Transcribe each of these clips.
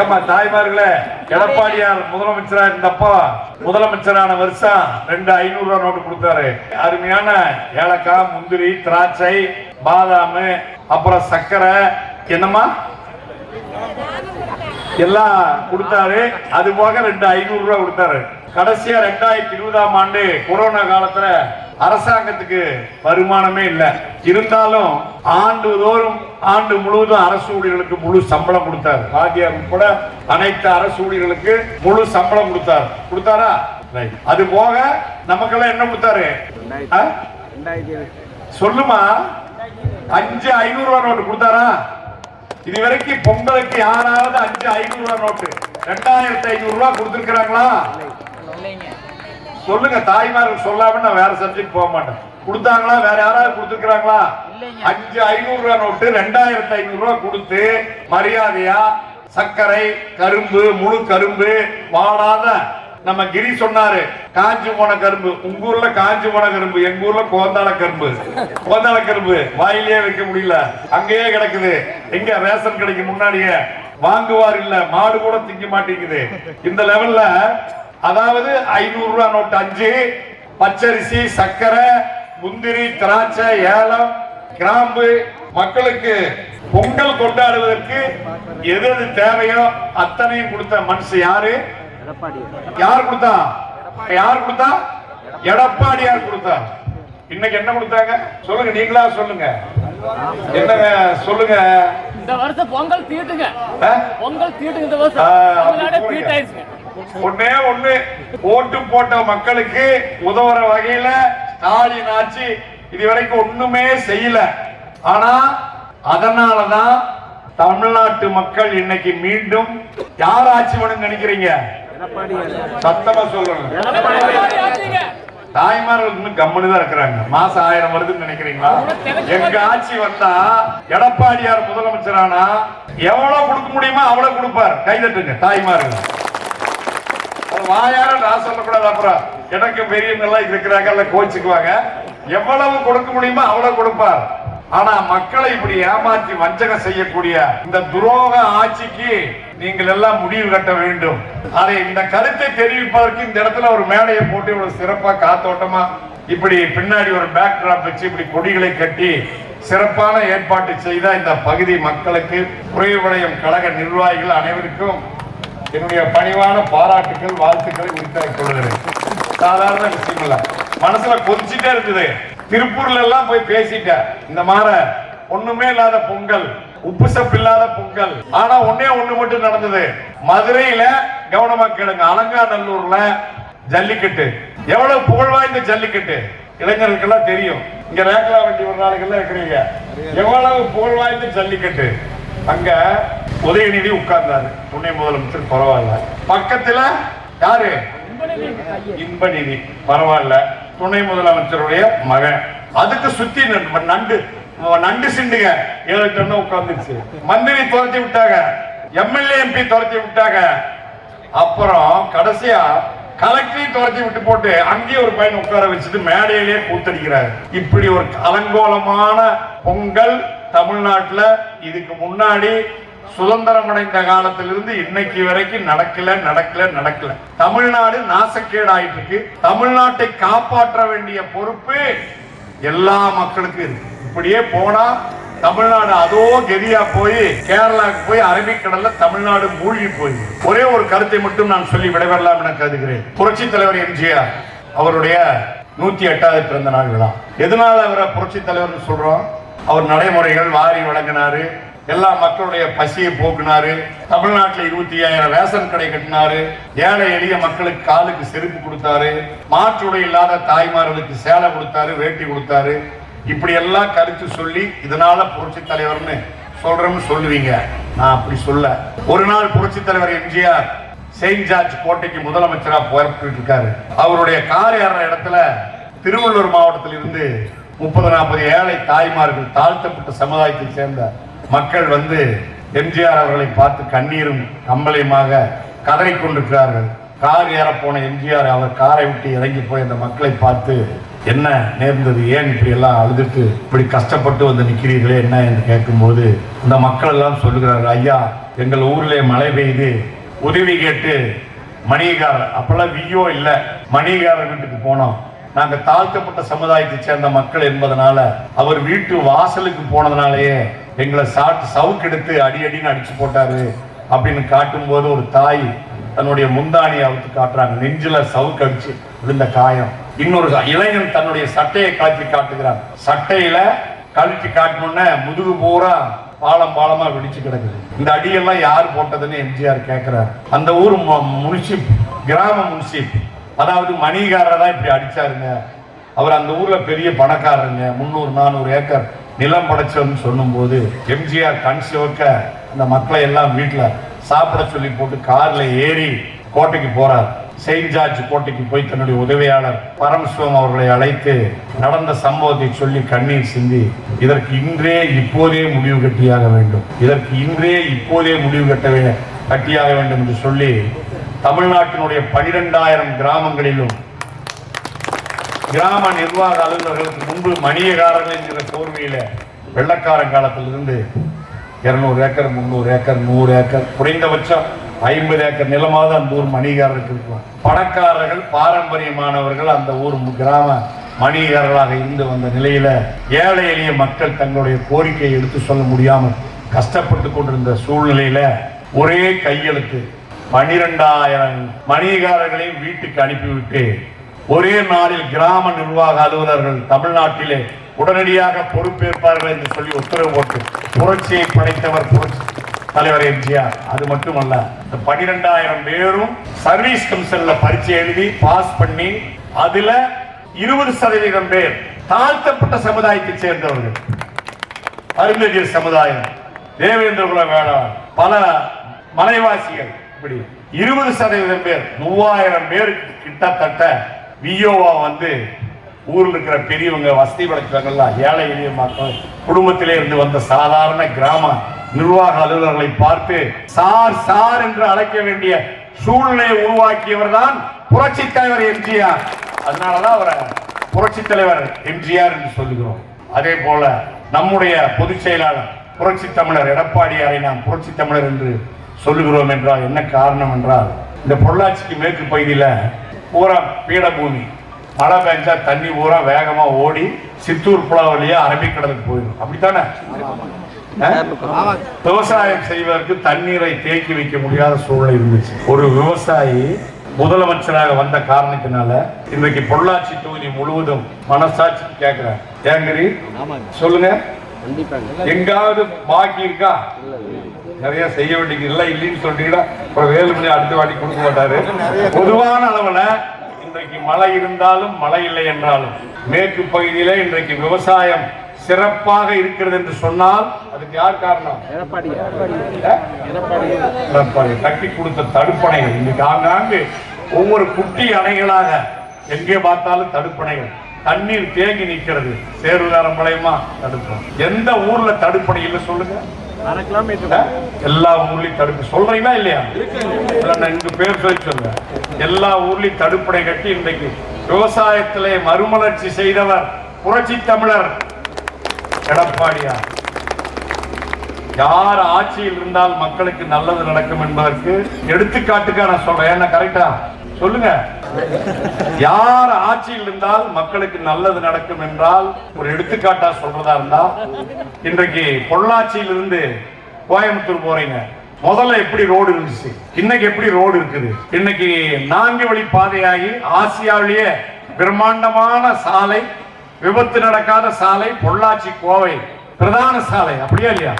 ஏம்மா தாய்மார்களே எடப்பாடியார் முதலமைச்சரா இருந்தப்போ முதலமைச்சரான வருஷம் ரெண்டு ஐநூறு ரூபா நோட்டு கொடுத்தாரு. அருமையான ஏலக்காய் முந்திரி திராட்சை பாதாம் அப்புறம் சர்க்கரை என்னம்மா? எல்லாம் கொடுத்தாரு. அது போக ரெண்டு ஐநூறு ரூபா கொடுத்தாரு. கடைசியா ரெண்டாயிரத்தி இருபதாம் ஆண்டு கொரோனா காலத்துல அரசாங்கத்துக்கு வருமானமே இல்லை. இருந்தாலும் ஆண்டுதோறும் ஆண்டு முழுவதும் அரசு ஊழியர்களுக்கு முழு சம்பளம் கொடுத்தாரு. வாத்தியார் உட்பட அனைத்து அரசு ஊழியர்களுக்கு முழு சம்பளம் கொடுத்தாரு. கொடுத்தாரா. அது போக நமக்கெல்லாம் என்ன கொடுத்தாரு? சொல்லுமா? அஞ்சு ஐநூறு ரூபாய் நோட்டு கொடுத்தாரா? இது வரைக்கும் பொங்கலுக்கு யாராவது அஞ்சு ஐநூறு ரூபாய் நோட்டு. ரெண்டாயிரத்தி ஐநூறு ரூபாய் கொடுத்துருக்காங்களா சொல்லுங்க தாய்மார்கள் சொல்லாம நான் வேற சப்ஜெக்ட் போக மாட்டேன். கொடுத்தாங்களா? வேற யாராவது கொடுத்துருக்காங்களா அஞ்சு ஐநூறு ரூபாய் நோட்டு ரெண்டாயிரத்தி ஐநூறு ரூபாய் கொடுத்து மரியாதையா சர்க்கரை கரும்பு முழு கரும்பு வாடாத நம்ம கிரி சொன்னாரு காஞ்சி போன கரும்பு. உங்க ஊர்ல காஞ்சி போன கரும்பு எங்க ஊர்ல கோந்தாள கரும்பு. கோந்தாள கரும்பு வாயிலே வைக்க முடியல. அங்கேயே கிடக்குது. எங்க ரேஷன் கடைக்கு முன்னாடியே வாங்குவார் இல்ல மாடு கூட திங்க மாட்டேங்குது. இந்த லெவல்ல அதாவது ஐநூறு ரூபாய் நோட்டு அஞ்சு பச்சரிசி சர்க்கரை முந்திரி திராட்சை ஏலம் கிராம்பு. மக்களுக்கு பொங்கல் கொண்டாடுவதற்கு எது எது தேவையோ அத்தனையும் கொடுத்த மனுஷன் யாரு? யார் கொடுத்தா? யார் கொடுத்தா? எடப்பாடியார் கொடுத்தா. இன்னைக்கு என்ன கொடுத்தாங்க? சொல்லுங்க நீங்களா சொல்லுங்க. என்னங்க சொல்லுங்க. இந்த வருஷம் பொங்கல் தீட்டுங்க? பொங்கல் தீட்டுங்க இந்த வருஷம். ஒன்னே ஒண்ணே ஒண்ணு. ஓட்டு போட்ட மக்களுக்கு உதவுற வகையில ஸ்டாலின் ஆட்சி இதுவரைக்கும் ஒண்ணுமே செய்யல. ஆனா அதனாலதான் தமிழ்நாட்டு மக்கள் இன்னைக்கு மீண்டும் யார் ஆட்சி வேணும்னு நினைக்கிறீங்க? சத்தமா சொல்றேன் தாய்மார்கள் இன்னும் கம்முனு தான் இருக்கிறாங்க. மாசம் ஆயிரம் வருதுன்னு நினைக்கிறீங்களா? எங்க ஆட்சி வந்தா எடப்பாடியார் முதலமைச்சரானா எவ்வளவு கொடுக்க முடியுமோ அவ்வளவு கொடுப்பார். கைதட்டுங்க தாய்மார்கள். வாயார நான் சொல்லக்கூடாது அப்புறம் எனக்கு பெரியவங்க எல்லாம் இருக்கிறாங்க எல்லாம் கோச்சுக்குவாங்க எவ்வளவு கொடுக்க முடியுமோ அவ்வளவு கொடுப்பார். ஆனா மக்களை இப்படி ஏமாற்றி வஞ்சகம் செய்யக்கூடிய இந்த துரோக ஆட்சிக்கு நீங்கள் எல்லாம் முடிவு கட்ட வேண்டும். அதை இந்த கருத்தை தெரிவிப்பதற்கு இந்த இடத்துல ஒரு மேடையை போட்டு இவ்வளவு சிறப்பா காத்தோட்டமா இப்படி பின்னாடி ஒரு பேக் டிராப் வச்சு இப்படி கொடிகளை கட்டி சிறப்பான ஏற்பாட்டு செய்த இந்த பகுதி மக்களுக்கு குறைவடையும் கழக நிர்வாகிகள் அனைவருக்கும் என்னுடைய பணிவான பாராட்டுகள் வாழ்த்துக்களை உரித்தாக்கி கொள்கிறேன். சாதாரண விஷயம் இல்ல மனசுல கொதிச்சுட்டே இருக்குது. திருப்பூர்ல எல்லாம் போய் பேசிட்டேன். இந்த மாதிரி ஒண்ணுமே இல்லாத பொங்கல் உப்பு சப்பு இல்லாத பொங்கல். ஆனா ஒன்னே ஒண்ணு மட்டும் நடந்தது. மதுரையில கவனமா கேளுங்க அலங்காநல்லூர்ல ஜல்லிக்கட்டு. எவ்வளவு புகழ் வாய்ந்த ஜல்லிக்கட்டு? இளைஞர்களுக்கெல்லாம் தெரியும். இங்க ரேக்கலா வண்டி ஒரு நாளைக்கெல்லாம் இருக்கிறீங்க. எவ்வளவு புகழ் வாய்ந்த ஜல்லிக்கட்டு? அங்க உதயநிதி உட்கார்ந்தாரு. துணை முதலமைச்சர் பரவாயில்ல. பக்கத்துல யாரு? இன்பநிதி. பரவாயில்ல. துணை முதலமைச்சருடைய மகன். அதுக்கு சுத்தி நண்டு- நண்டு நண்டு சிண்டுங்க. ஏழு டன்னு உட்கார்ந்துச்சு. மந்திரி துரத்தி விட்டாங்க. எம்எல்ஏ எம்பி துரத்தி விட்டாங்க. அப்புறம் கடைசியா கலெக்டரையும் துரத்தி விட்டு போட்டு அங்கேயே ஒரு பையன் உட்கார வச்சுட்டு மேடையிலேயே கூத்தடிக்கிறார். இப்படி ஒரு அலங்கோலமான பொங்கல் தமிழ்நாட்டில் இதுக்கு முன்னாடி சுதந்திரம் அடைந்த காலத்திலிருந்து இன்னைக்கு வரைக்கும் நடக்கல நடக்கல நடக்கல. தமிழ்நாடு நாசக்கேடு ஆயிட்டு இருக்கு தமிழ்நாட்டை காப்பாற்ற வேண்டிய பொறுப்பு எல்லா மக்களுக்கும் இருக்கு. இப்படியே போனா தமிழ்நாடு அதோ கெதியா போய் கேரளாவுக்கு போய் அரபிக்கடல்ல தமிழ்நாடு மூழ்கி போய். ஒரே ஒரு கருத்தை மட்டும் நான் சொல்லி விடைபெறலாம் என கருதுகிறேன். புரட்சி தலைவர் எம்ஜிஆர் அவருடைய நூத்தி எட்டாவது பிறந்த நாள் விழா. எதனால அவரை புரட்சி தலைவர்னு சொல்றோம்? அவர் நடைமுறைகள் வாரி வழங்கினாரு. எல்லா மக்களுடைய பசியை போக்குனாரு. தமிழ்நாட்டில் இருபத்தி ஐயாயிரம் ரேஷன் கடை கட்டினாரு. ஏழை எளிய மக்களுக்கு காலுக்கு செருப்பு கொடுத்தாரு. மாற்றுடை இல்லாத தாய்மார்களுக்கு சேலை கொடுத்தாரு வேட்டி கொடுத்தாரு. இப்படி எல்லாம் கருத்து சொல்லி இதனால புரட்சி தலைவர்னு சொல்றோம்னு சொல்லுவீங்க. நான் அப்படி சொல்ல. ஒரு நாள் புரட்சி தலைவர் எம்ஜிஆர் செயின்ட் ஜார்ஜ் கோட்டைக்கு முதலமைச்சராக போயிட்டு இருக்காரு. அவருடைய கார் ஏற இடத்துல திருவள்ளூர் மாவட்டத்தில் இருந்து முப்பது நாற்பது ஏழை தாய்மார்கள் தாழ்த்தப்பட்ட சமுதாயத்தை சேர்ந்த மக்கள் வந்து எம்ஜிஆர் அவர்களை பார்த்து கண்ணீரும் கம்பளையுமாக கதறிக்கொண்டிருக்கிறார்கள் கார் ஏறப்போன எம்ஜிஆர் அவர் காரை விட்டு இறங்கி போய் அந்த மக்களை பார்த்து என்ன நேர்ந்தது? ஏன் இப்படி எல்லாம் அழுதுட்டு இப்படி கஷ்டப்பட்டு வந்து நிற்கிறீர்களே என்ன? என்று கேட்கும்போது அந்த மக்கள் எல்லாம் சொல்லுகிறார்கள் ஐயா எங்கள் ஊரிலே மழை பெய்து உதவி கேட்டு மணிகாரர் அப்பெல்லாம் வியோ இல்லை. மணிகாரர் வீட்டுக்கு போனோம். நாங்கள் தாழ்த்தப்பட்ட சமுதாயத்தை சேர்ந்த மக்கள் என்பதனால அவர் வீட்டு வாசலுக்கு போனதுனாலேயே எங்களை சாட்டு சவுக்கெடுத்து அடி அடின்னு அடிச்சு போட்டாரு அப்படின்னு காட்டும் போது ஒரு தாய் தன்னுடைய முந்தானியை அவுத்து காட்டுறாங்க. நெஞ்சில சவுக்கு அடிச்சு விழுந்த காயம். இன்னொரு இளைஞன் தன்னுடைய சட்டையை காட்டி காட்டுகிறான். சட்டையில கழட்டி காட்டணும்னா முதுகு பூரா பாலம் பாலமா வெடிச்சு கிடக்குது. இந்த அடியெல்லாம் யார் போட்டதுன்னு எம்ஜிஆர் கேட்கிறார் அந்த ஊர் முனிசிப் கிராம முனிசிப் அதாவது மணிகாரர் தான் இப்படி அடிச்சாருங்க. அவர் அந்த ஊர்ல பெரிய பணக்காரருங்க. முந்நூறு நானூறு ஏக்கர் நிலம் படைச்சோம்னு சொல்லும்போது எம்ஜிஆர் கண் சிவக்க அந்த மக்களை எல்லாம் வீட்டுல சாப்பிட சொல்லி போட்டு கார்ல ஏறி கோட்டைக்கு போறார். செயின்ட் ஜார்ஜ் கோட்டைக்கு போய் தன்னுடைய உதவியாளர் பரமசிவம் அவர்களை அழைத்து நடந்த சம்பவத்தை சொல்லி கண்ணீர் சிந்தி இதற்கு இன்றே இப்போதே முடிவு கட்டியாக வேண்டும். இதற்கு இன்றே இப்போதே முடிவு கட்டவே கட்டியாக வேண்டும் என்று சொல்லி தமிழ்நாட்டினுடைய பனிரெண்டாயிரம் கிராமங்களிலும் கிராம நிர்வாக அலுவலர்களுக்கு முன்பு மணியகாரர்கள் என்கிற தோல்வியில வெள்ளக்காரன் காலத்திலிருந்து இருநூறு ஏக்கர் முந்நூறு ஏக்கர் நூறு ஏக்கர் குறைந்தபட்சம் ஐம்பது ஏக்கர் நிலமாவது அந்த ஊர் மணிகாரருக்கு இருக்கும். பணக்காரர்கள் பாரம்பரியமானவர்கள் அந்த ஊர் கிராம மணிகாரர்களாக இருந்து வந்த நிலையில ஏழை எளிய மக்கள் தங்களுடைய கோரிக்கையை எடுத்து சொல்ல முடியாமல் கஷ்டப்பட்டு கொண்டிருந்த சூழ்நிலையில ஒரே கையெழுத்து பனிரெண்டாயிரம் மணிகாரர்களையும் வீட்டுக்கு அனுப்பிவிட்டு ஒரே நாளில் கிராம நிர்வாக அலுவலர்கள் தமிழ்நாட்டிலே உடனடியாக பொறுப்பேற்பார்கள் என்று சொல்லி உத்தரவு போட்டு புரட்சியை படைத்தவர் புரட்சி தலைவர் எம்ஜிஆர். அது மட்டுமல்ல இந்த பனிரெண்டாயிரம் பேரும் சர்வீஸ் கமிஷன்ல பரீட்சை எழுதி பாஸ் பண்ணி அதுல இருபது சதவீதம் பேர் தாழ்த்தப்பட்ட சமுதாயத்தை சேர்ந்தவர்கள். அருந்ததியர் சமுதாயம் தேவேந்திர குல வேளாண் பல மலைவாசிகள் இப்படி இருபது சதவீதம் பேர் மூவாயிரம் பேர் கிட்டத்தட்ட விஓவா வந்து ஊர்ல இருக்கிற பெரியவங்க வசதி படைத்தவங்கலாம் ஏழை எளிய மக்கள் குடும்பத்திலே இருந்து வந்த சாதாரண கிராம நிர்வாக அலுவலர்களை பார்த்து சார் சார் என்று அழைக்க வேண்டிய சூழ்நிலையை உருவாக்கியவர் தான் புரட்சி தலைவர் எம்ஜிஆர். அதனாலதான் அவரை புரட்சி தலைவர் எம்ஜிஆர் என்று சொல்லுகிறோம். அதே போல நம்முடைய பொதுச் செயலாளர் புரட்சி தமிழர் எடப்பாடியாரை நாம் புரட்சி தமிழர் என்று சொல்லுகிறோம் என்றால் என்ன காரணம் என்றால் இந்த பொள்ளாச்சிக்கு மேற்கு பகுதியில பூரா பீடபூமி. மழை பெஞ்சா தண்ணி பூரா வேகமா ஓடி சித்தூர் புலா வழியா அரபிக்கடலுக்கு போயிடும். அப்படித்தானே? விவசாயம் செய்வதற்கு தண்ணீரை தேக்கி வைக்க முடியாத சூழ்நிலை இருந்துச்சு. ஒரு விவசாயி முதலமைச்சராக வந்த காரணத்தினால இன்றைக்கு பொள்ளாச்சி தொகுதி முழுவதும் மனசாட்சி கேட்கிறார். ஏங்கரி சொல்லுங்க. எங்காவது பாக்கி இருக்கா? நிறைய செய்ய வேண்டியது இல்லை இல்லைன்னு சொல்லிட்டீங்கன்னா அப்புறம் வேலுமணி அடுத்த வாட்டி கொடுக்க மாட்டாரு. பொதுவான அளவுல இன்றைக்கு மழை இருந்தாலும் மழை இல்லை என்றாலும் மேற்கு பகுதியில இன்றைக்கு விவசாயம் சிறப்பாக இருக்கிறது என்று சொன்னால் அதுக்கு யார் காரணம்? எடப்பாடி. கட்டி கொடுத்த தடுப்பணைகள். இன்னைக்கு ஆங்காங்கு ஒவ்வொரு குட்டி அணைகளாக எங்கே பார்த்தாலும் தடுப்பணைகள். தண்ணீர் தேங்கி நிற்கிறது. சேருதாரம் மலையமா தடுப்போம் எந்த ஊர்ல தடுப்பணை இல்லை சொல்லுங்க. அரை கிலோமீட்டர் எல்லா ஊர்லயும் தடுப்பு. சொல்றீங்களா இல்லையா? நான் இங்க பேர் சொல்லி சொல்றேன் எல்லா ஊர்லயும் தடுப்படை கட்டி இன்றைக்கு விவசாயத்திலே மறுமலர்ச்சி செய்தவர் புரட்சி தமிழர். எடப்பாடியார் யார் ஆட்சியில் இருந்தால் மக்களுக்கு நல்லது நடக்கும் என்பதற்கு எடுத்துக்காட்டுக்கா நான் சொல்றேன். என்ன கரெக்டா சொல்லுங்க. யார் ஆட்சியில் இருந்தால் மக்களுக்கு நல்லது நடக்கும் என்றால் ஒரு எடுத்துக்காட்டா சொல்றதா இருந்தா இன்றைக்கு பொள்ளாச்சியிலிருந்து கோயம்புத்தூர் போறீங்க. முதல்ல எப்படி ரோடு இருந்துச்சு? இன்னைக்கு எப்படி ரோடு இருக்குது? இன்னைக்கு நான்கு வழி பாதையாகி ஆசியாவிலேயே பிரம்மாண்டமான சாலை விபத்து நடக்காத சாலை பொள்ளாச்சி கோவை பிரதான சாலை. அப்படியா இல்லையா?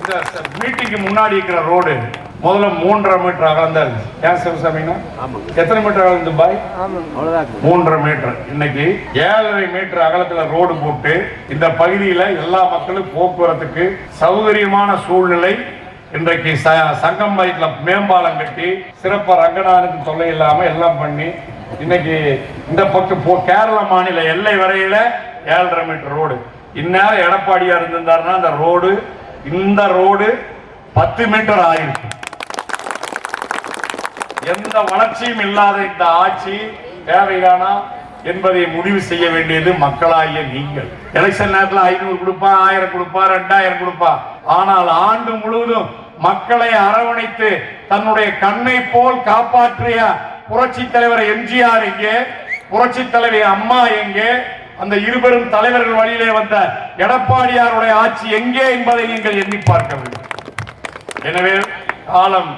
இந்த மீட்டிங்கு வீட்டுக்கு முன்னாடி இருக்கிற ரோடு. முதல்ல மூன்றரை மீட்டர் அகலம் தான் இருந்துச்சு ஏன் சிவசாமினா எத்தனை மீட்டர் அகலம் இருந்து பாய்? அவ்வளவுதான் மூன்றரை மீட்டர். இன்னைக்கு ஏழரை மீட்டர் அகலத்துல ரோடு போட்டு இந்த பகுதியில எல்லா மக்களும் போக்குவரத்துக்கு சௌகரியமான சூழ்நிலை இன்றைக்கு சங்கம் பைக்ல மேம்பாலம் கட்டி சிறப்பா ரங்கநாதனுக்கு தொல்லை இல்லாம எல்லாம் பண்ணி இன்னைக்கு இந்த பக்கம் போ கேரள மாநில எல்லை வரையில ஏழரை மீட்டர் ரோடு. இந்நேரம் எடப்பாடியா இருந்திருந்தாருன்னா அந்த ரோடு இந்த ரோடு பத்து மீட்டர் ஆயிருக்கு. எந்த வளர்ச்சியும் இல்லாத இந்த ஆட்சி தேவைதானா என்பதை முடிவு செய்ய வேண்டியது மக்களாகிய நீங்கள். எலெக்ஷன் நேரத்தில் ஐநூறு கொடுப்பா ஆயிரம் கொடுப்பா ரெண்டாயிரம் கொடுப்பா. ஆனால் ஆண்டு முழுவதும் மக்களை அரவணைத்து தன்னுடைய கண்ணை போல் காப்பாற்றிய புரட்சி தலைவர் எம்ஜிஆர் எங்கே? புரட்சி தலைவி அம்மா எங்கே? அந்த இருபெரும் தலைவர்கள் வழியிலே வந்த எடப்பாடியாருடைய ஆட்சி எங்கே என்பதை நீங்கள் எண்ணி பார்க்க வேண்டும். எனவே காலம்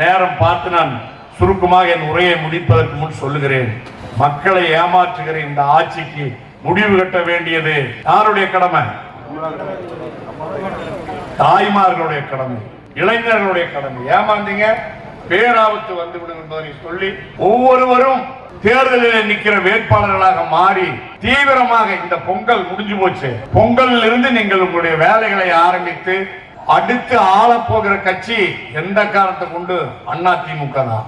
நேரம் பார்த்து நான் சுருக்கமாக என் உரையை முடிப்பதற்கு முன் சொல்லுகிறேன். மக்களை ஏமாற்றுகிற இந்த ஆட்சிக்கு முடிவு கட்ட வேண்டியது யாருடைய கடமை? தாய்மார்களுடைய கடமை இளைஞர்களுடைய கடமை. ஏமாந்தீங்க பேராபத்து வந்துவிடும் என்பதை சொல்லி ஒவ்வொருவரும் தேர்தலில் நிற்கிற வேட்பாளர்களாக மாறி தீவிரமாக இந்த பொங்கல் முடிஞ்சு போச்சு. பொங்கலில் இருந்து நீங்கள் உங்களுடைய வேலைகளை ஆரம்பித்து அடுத்து ஆளப்போகிற கட்சி எந்த காரணத்தை கொண்டு அண்ணா திமுக தான்?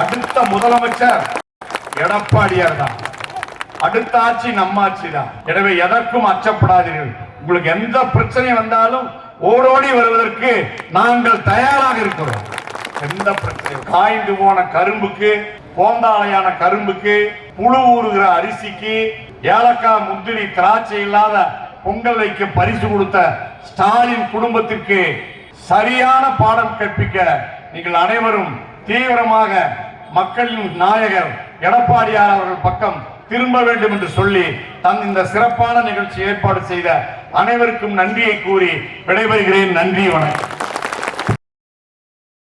அடுத்த முதலமைச்சர் எடப்பாடியார் தான். அடுத்த ஆட்சி நம்ம ஆட்சி தான். எனவே எதற்கும் அச்சப்படாதீர்கள். உங்களுக்கு எந்த பிரச்சனை வந்தாலும் ஓடோடி வருவதற்கு நாங்கள் தயாராக இருக்கிறோம். எந்த பிரச்சனை காய்ந்து போன கரும்புக்கு கோந்தாளையான கரும்புக்கு புழு ஊறுகிற அரிசிக்கு ஏலக்காய் முந்திரி திராட்சை இல்லாத பொங்கல் வைக்க பரிசு கொடுத்த ஸ்டாலின் குடும்பத்திற்கு சரியான பாடம் கற்பிக்க நீங்கள் அனைவரும் தீவிரமாக மக்களின் நாயகர் எடப்பாடியார் அவர்கள் பக்கம் திரும்ப வேண்டும் என்று சொல்லி தன் இந்த சிறப்பான நிகழ்ச்சி ஏற்பாடு செய்த அனைவருக்கும் நன்றியை கூறி விடைபெறுகிறேன். நன்றி வணக்கம்.